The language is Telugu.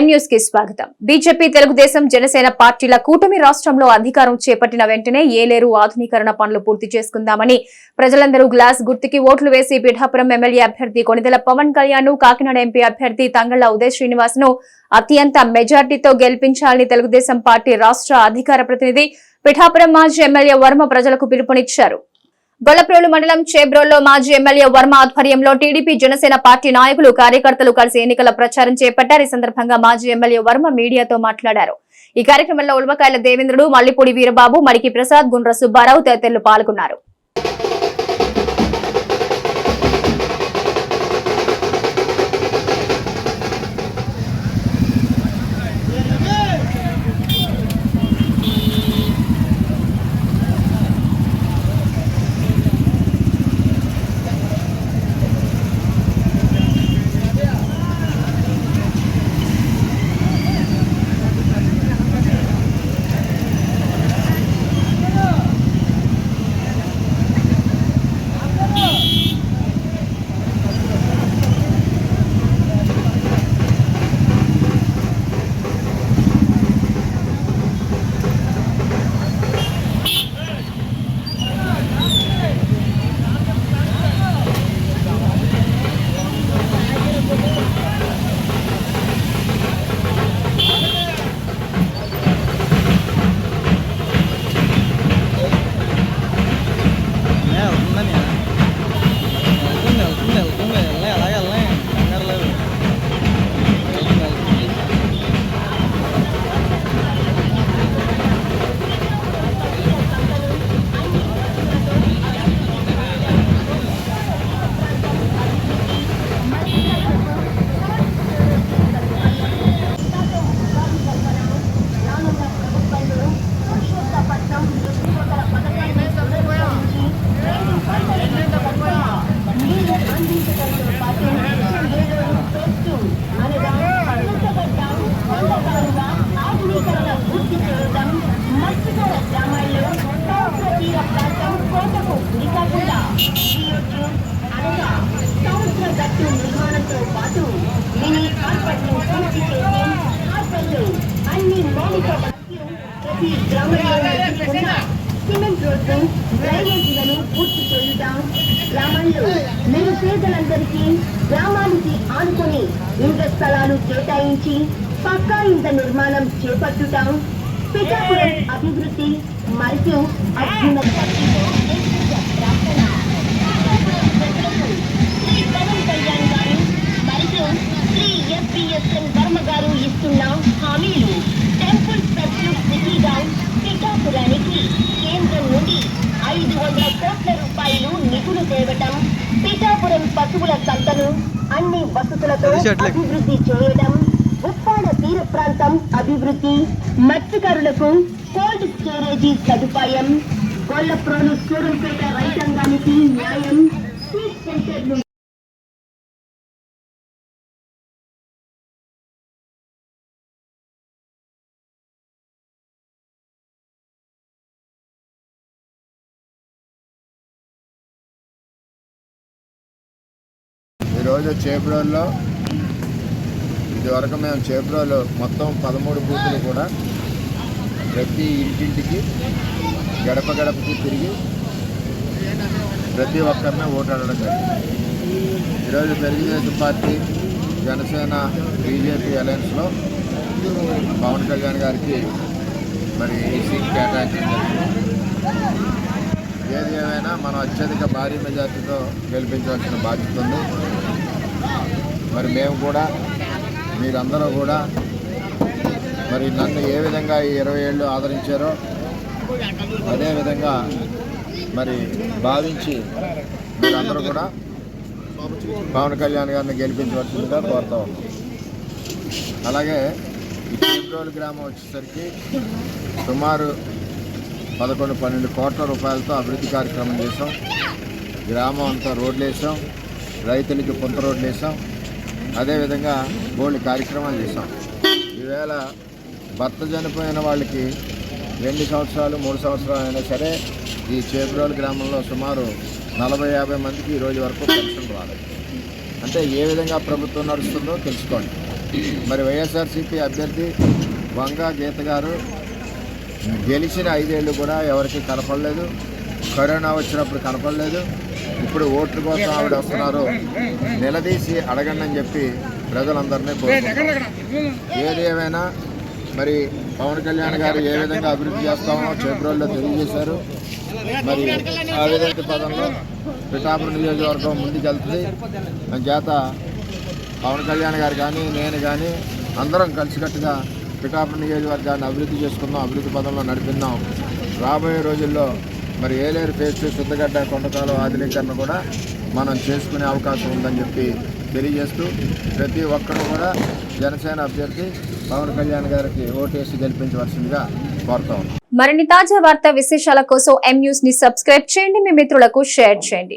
కి స్వాగతం. బీజేపీ తెలుగుదేశం జనసేన పార్టీల కూటమి రాష్ట్రంలో అధికారం చేపట్టిన వెంటనే ఏలేరు ఆధునీకరణ పనులు పూర్తి చేసుకుందామని ప్రజలందరూ గ్లాస్ గుర్తుకి ఓట్లు వేసి పిఠాపురం ఎమ్మెల్యే అభ్యర్థి కొనిదెల పవన్ కళ్యాణ్ కాకినాడ ఎంపీ అభ్యర్థి తంగళ్ళ ఉదయ్ శ్రీనివాస్ను అత్యంత మెజార్టీతో గెలిపించాలని తెలుగుదేశం పార్టీ రాష్ట్ర అధికార ప్రతినిధి పిఠాపురం మాజీ ఎమ్మెల్యే వర్మ ప్రజలకు పిలుపునిచ్చారు. గొల్లప్రోలు మండలం చేబ్రోల్లో మాజీ ఎమ్మెల్యే వర్మ ఆధ్వర్యంలో టీడీపీ జనసేన పార్టీ నాయకులు కార్యకర్తలు కలిసి ఎన్నికల ప్రచారం చేపట్టారు. ఈ సందర్భంగా మాజీ ఎమ్మెల్యే వర్మ మీడియాతో మాట్లాడారు. ఈ కార్యక్రమంలో ఉల్వకాయల దేవేంద్రుడు మల్లిపూడి వీరబాబు మడికి ప్రసాద్ గుండ్ర సుబ్బారావు తదితరులు పాల్గొన్నారు. ప్రతి గ్రామంలో సిమెంట్ రోడ్డు డ్రైనేజీలను పూర్తి చేయుట గ్రామాల్లో నిరుపేదలందరికీ గ్రామానికి ఆనుకొని ఇండ్ల స్థలాలు కేటాయించి పక్కా ఇంత నిర్మాణం చేపట్టుట పిఠాపురం అభివృద్ధి మరియు అభ్యున్నతితో సంతను అన్ని వసతులతో. అభివృద్ధి చేయడం ఉప్పాడ తీర ప్రాంతం అభివృద్ధి మత్స్యకారులకు కోల్డ్ స్టోరేజీ సదుపాయం గొల్లప్రోలు సూరంపేట రైతాంగానికి న్యాయం స్వీట్ సెంటర్లు ఈరోజు చేబ్రోల్లో ఇదివరకు మేము చేబ్రోలు మొత్తం పదమూడు బూతులు కూడా ప్రతి ఇంటింటికి గడప గడపకి తిరిగి ప్రతి ఒక్కరిని ఓటాడడం జరిగింది. ఈరోజు తెలుగుదేశం పార్టీ జనసేన బీజేపీ అలయన్స్లో పవన్ కళ్యాణ్ గారికి మరి ఈ సీట్ కేటాయించడం జరిగింది. ఏది ఏమైనా మనం అత్యధిక భారీ మెజార్టీతో గెలిపించవలసిన బాధ్యత ఉంది. మరి మేము కూడా మీరందరూ కూడా మరి నన్ను ఏ విధంగా ఈ ఇరవై ఏళ్ళు ఆదరించారో అదేవిధంగా మరి భావించి మీరందరూ కూడా పవన్ కళ్యాణ్ గారిని గెలిపించవలసిందిగా కోరుతా ఉన్నాం. అలాగే ఈ గ్రామం వచ్చేసరికి సుమారు పదకొండు పన్నెండు కోట్ల రూపాయలతో అభివృద్ధి కార్యక్రమం చేసాం గ్రామం అంతా రోడ్లు వేసాం రైతులకి పొంత రోడ్లు వేసాం అదేవిధంగా బోల్డ్ కార్యక్రమాలు చేసాం ఈవేళ భర్త చనిపోయిన వాళ్ళకి రెండు సంవత్సరాలు మూడు సంవత్సరాలు అయినా సరే ఈ చేపరోలు గ్రామంలో సుమారు నలభై యాభై మందికి ఈ రోజు వరకు పెన్షన్ రాలేదు. అంటే ఏ విధంగా ప్రభుత్వం నడుస్తుందో తెలుసుకోండి. మరి వైఎస్ఆర్సీపీ అభ్యర్థి వంగ గీత గారు గెలిచిన ఐదేళ్ళు కూడా ఎవరికి కనపడలేదు. కరోనా వచ్చినప్పుడు కనపడలేదు. ఇప్పుడు ఓట్లు కోసం ఆవిడ వస్తున్నారు. నిలదీసి అడగండి అని చెప్పి ప్రజలందరినీ కోరుకుంటున్నారు ఏది ఏమైనా మరి పవన్ కళ్యాణ్ గారు ఏ విధంగా అభివృద్ధి చేస్తామో చేబ్రోల్లో తెలియజేశారు. మరి ఆ విధంగా పదంలో పిఠాపురం నియోజకవర్గం ముందుకెళ్తుంది. చేత పవన్ కళ్యాణ్ గారు కానీ నేను కానీ అందరం కలిసికట్టుగా పిఠాపురం నియోజకవర్గాన్ని అభివృద్ధి చేసుకుందాం అభివృద్ధి పదంలో నడిపిందాం రాబోయే రోజుల్లో మరి ఏలేరు ఫేస్ శుద్ధగడ్డ కొండకాలు ఆధునీకరణ కూడా మనం చేసుకునే అవకాశం ఉందని చెప్పి తెలియజేస్తూ ప్రతి ఒక్కరు కూడా జనసేన అభ్యర్థి పవన్ కళ్యాణ్ గారికి ఓటేసి గెలిపించవలసిందిగా కోరుతా ఉన్నాం. మరిన్ని తాజా వార్తా విశేషాల కోసం ఎం న్యూస్ని సబ్స్క్రైబ్ చేయండి. మీ మిత్రులకు షేర్ చేయండి.